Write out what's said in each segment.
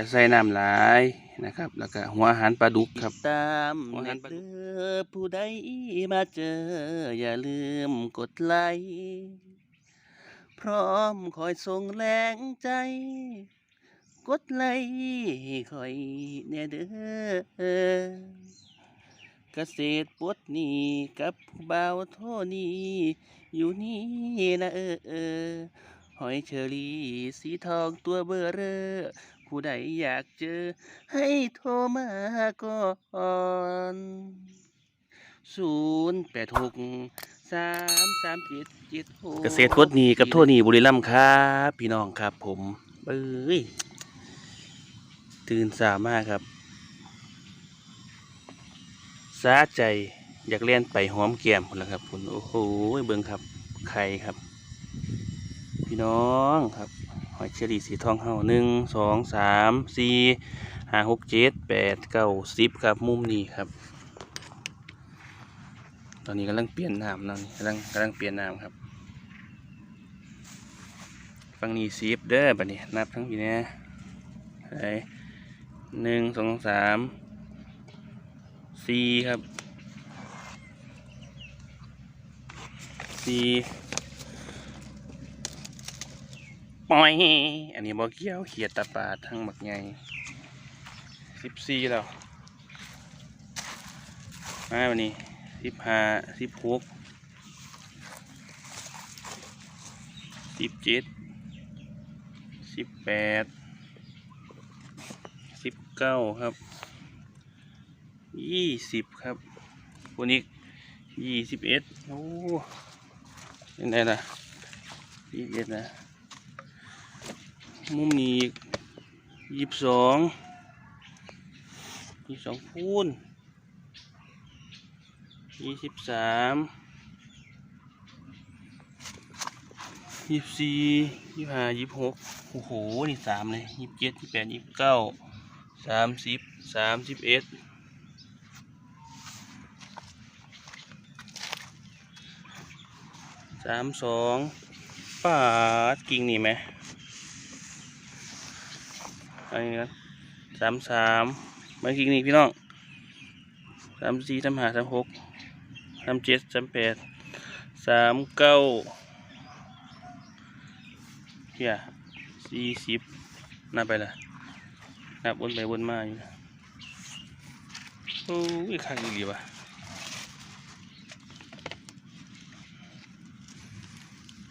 จะใส่น้ำหลายนะครับ แล้วก็หัวอาหารปลาดุกครับ ตามหัวอาเน็หารตปลาเดดุกอผู้ใดมาเจอ อย่าลืมกดไลค์พร้อมคอยส่งแรงใจ กดไลค์ให้คอยแน่เด้อเกษตรปลดหนี้กับผู้บ่าวโทนี่อยู่นี่นะเออเออหอยเชอรี่สีทองตัวเบอร์เรอ ผู้ใดอยากเจอ ให้โทรมาก่อนศูนย์แปดหกสามสามเจ็ดเจ็ดหกเกษตรกดหนีกับโทษหนีบุรีรัมย์ครับพี่น้องครับผมเอ้ยตื่นสามากครับสาใจอยากเล่นไปหอมแก้มคุณแล้วครับคุณโอ้โหเบิ่งครับ ไข่ครับ พี่น้องครับ หอยเชอรี่สีทองเฮาหนึ่งสองสามสี่ห้าหกเจ็ดแปดเก้าสิบครับมุมนี้ครับ ตอนนี้กำลังเปลี่ยนน้ำนั่นกำลังกำลังเปลี่ยนน้ำครับฟังนี้สิบเด้อบัดนี้นับทั้งพี่เนี่ยไปหนึ่งสองสามสี่ครับสี่ ปอย อันนี้บ่เกี่ยวเขียดตาปาทั้งหมักไงสิบสี่แล้วมาวันนี้สิบห้าสิบหกสิบเจ็ดสิบแปดสิบเก้าครับยี่สิบครับวันนี้ยี่สิบเอ็ดโอ้ยังไงล่ะยี่สิบเอ็ดนะ มุมนี้ยี่สิบสองยี่สิบสองพูนยี่สิบสามยี่สิบสี่ยี่สิบห้ายี่สิบหกโอ้โห นี่สามเลยยี่สิบเจ็ดยี่สิบแปดยี่สิบเก้าสามสิบสามสิบเอ็ดสามสองป้าดกิ่งนี่ไหม อันนี้นะสามสามมากิ่งนี่พี่น้องสามสี่สามห้าสามหกสามเจ็ดสามแปดสามเก้าเฮียสี่สิบนับไปละนับวนไปวนมาอยู่นะโอ้ยข้างอีหลีวะ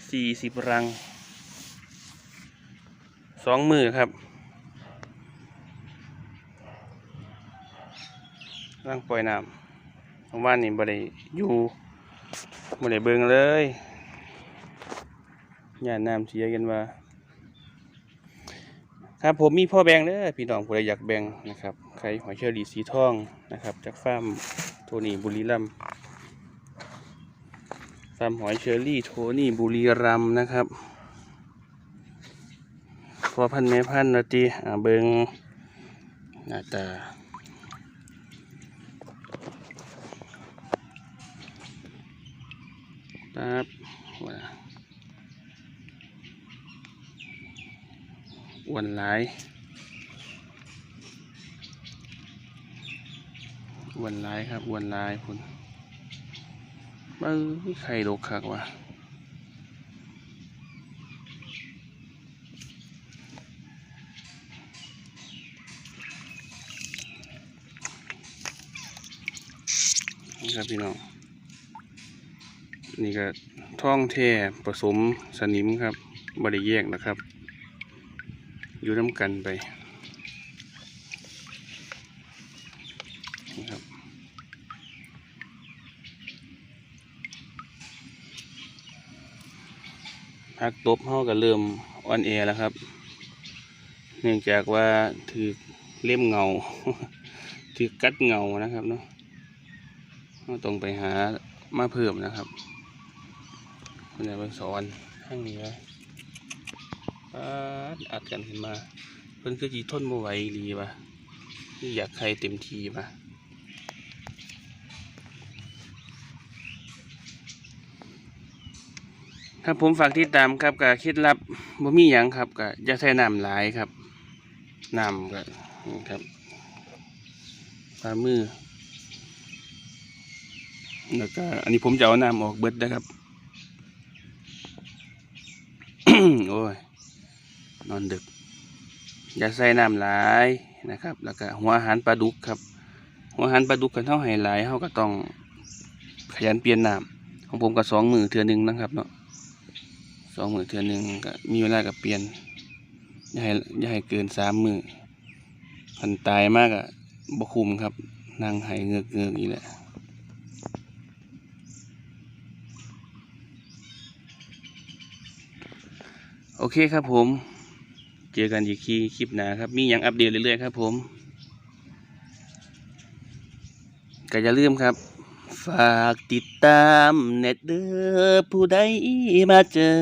สี่สิบรังสองมือครับ รังปล่อยน้ำเพราะว่านี่บ่ได้อยู่บ่ได้เบิ่งเลยย่านน้ำเสียกันว่า ครับผมมีพ่อแบงเด้อพี่น้องผู้ใดอยากแบงนะครับใครหอยเชอรี่สีทองนะครับ จากฟาร์มโทนี่บุรีรัมฟาร์มหอยเชอรี่โทนี่บุรีรัมนะครับพอพันแม่พันนาทีเบิงหน้าตา ครับว่าอ้วนหลายอ้วนหลายครับอ้วนหลายคุณเบ้อไข่ดกคักว่ะครับพี่น้อง นี่ก็ท่องแท้ผสมสนิมครับบริแยกนะครับ อยู่น้ำกันไปครับพักตบเฮาก็เริ่มอ่อนแอแล้วครับ เนื่องจากว่าถือเล่มเงาถือกัดเงานะครับเนาะต้องไปหามาเพิ่มนะครับ คุณยายไปสอนข้างนี้ไว้อัดอัดกันขึ้นมา เพิ่นคือจีทนบ่ไหวอีหลีปะนี่อยากใครเต็มทีปะครับผมฝากติดตามครับกับเคล็ดลับบ่มีหยังครับกับอย่าใส่น้ำหลายครับน้ำก็นี่ครับปลามือแล้วก็อันนี้ผมจะเอาน้ำออกเบิดนะครับ โอ้ ยนอนดึก อย่าใส่น้ำหลายนะครับ แล้วก็หัวอาหารปลาดุกครับ หัวอาหารปลาดุกกันเท่าให้หลายเท่าก็ต้องขยันเปลี่ยนน้ำของผมก็สองมือเทือหนึ่งนะครับเนาะสองมือเทือหนึ่งก็มีเวลากับเปลี่ยนอย่าให้อย่าให้เกินสามมือพันตายมากอะบคุมครับนั่งไหายเงือกเงือกอีแหละ โอเคครับผม เจอกันอีกทีคลิปหน้าครับ มีอย่างอัปเดตเรื่อยๆครับผมก็อย่าลืมครับ ฝากติดตามเน็ตเดอร์ผู้ใดมาเจอ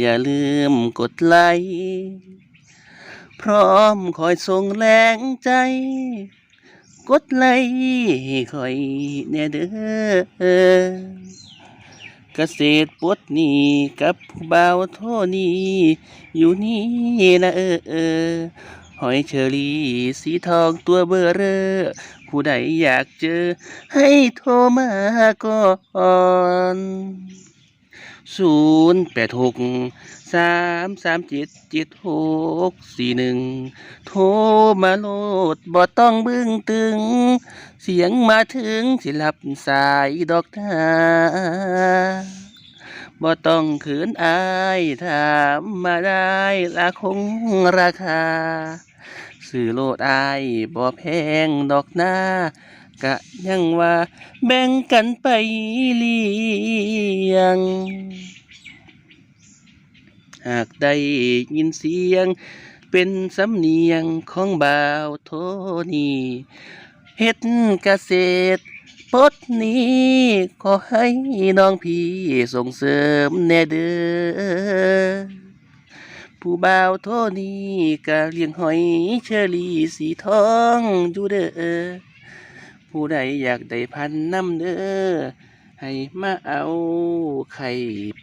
อย่าลืมกดไลค์พร้อมคอยส่งแรงใจ กดไลค์คอยแน่เด้อเกษตรปลดนี้กับผู้บ่าวโทนี่อยู่นี่นะเออเออหอยเชอรี่สีทองตัวเบอร์เรอ ผู้ใดอยากเจอ ให้โทรมาก่อนศูนย์แปดหกสามสามเจ็ดเจ็ดหกสี่หนึ่งโทรมาโลดบ่ต้องบึ้งตึง เสียงมาถึงสิหลับสายดอกนาบ่ต้องขืนอายถามมาได้ละคงราคาซื้อโลดอายบ่แพงดอกหน้ากะยังว่าแบ่งกันไปเลี้ยง หากได้ยินเสียงเป็นสำเนียงของบ่าวโทนี่ เฮ็ดเกษตรปดนี้ขอให้น้องพี่ส่งเสริมแน่เด้อผู้บ่าวโทนี่ก็เลี้ยงหอยเชอรี่สีทองอยู่เด้อผู้ใดอยากได้พันน้ำเด้อให้มาเอาไข่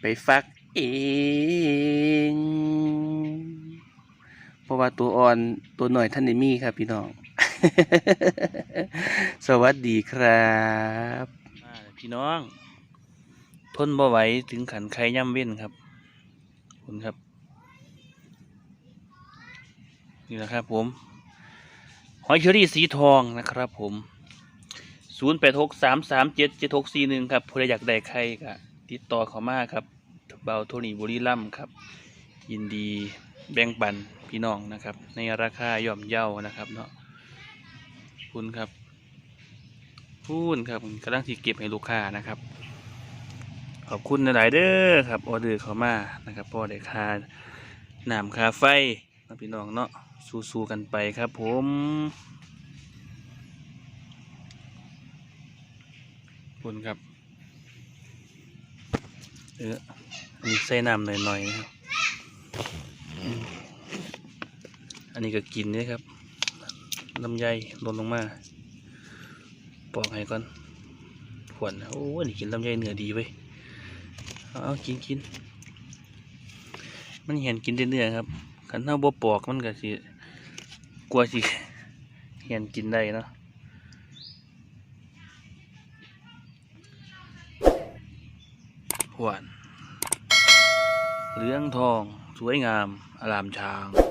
ไปฟักเอง เพราะว่าตัวอ่อนตัวหน่อยท่านได้มีครับพี่น้อง สวัสดีครับ พี่น้อง ทนบ่ไหวถึงขันไข่ย่ำเว้นครับคุณครับ นี่แหละครับผม หอยเชอรี่สีทองนะครับผมศูนย์แปดหกสามสามเจ็ดเจ็ดหกสี่หนึ่งครับผู้ใดอยากได้ใครก็ติดต่อเขามากครับเบาโทนี่บุรีรัมย์ครับ ยินดีแบ่งปันพี่น้องนะครับ ในราคาย่อมเยานะครับเนาะ คุณครับพูนครับกำลังที่เก็บให้ลูกค้านะครับ ขอบคุณหลายเด้อครับออเดอร์เขามานะครับพ่อได้ค่าน้ำคาไฟนะพี่น้องเนาะสู้ๆกันไปครับผมคุณครับเอออันนี้ใส่น้ำหน่อยๆนะครับอันนี้ก็กินนี่ยครับ ลำไยหล่นลงมา ปอกให้ก่อนขวนโอ้อันนี้กินลำไยเนื้อดีเว้ยเอาเอากินกินมันเห็นกินเนื้อๆครับขันเท่าบ่ปอกมันก็สิกลัวสิเห็นกินได้เนาะหวานเหลืองทอง สวยงามอลามช้าง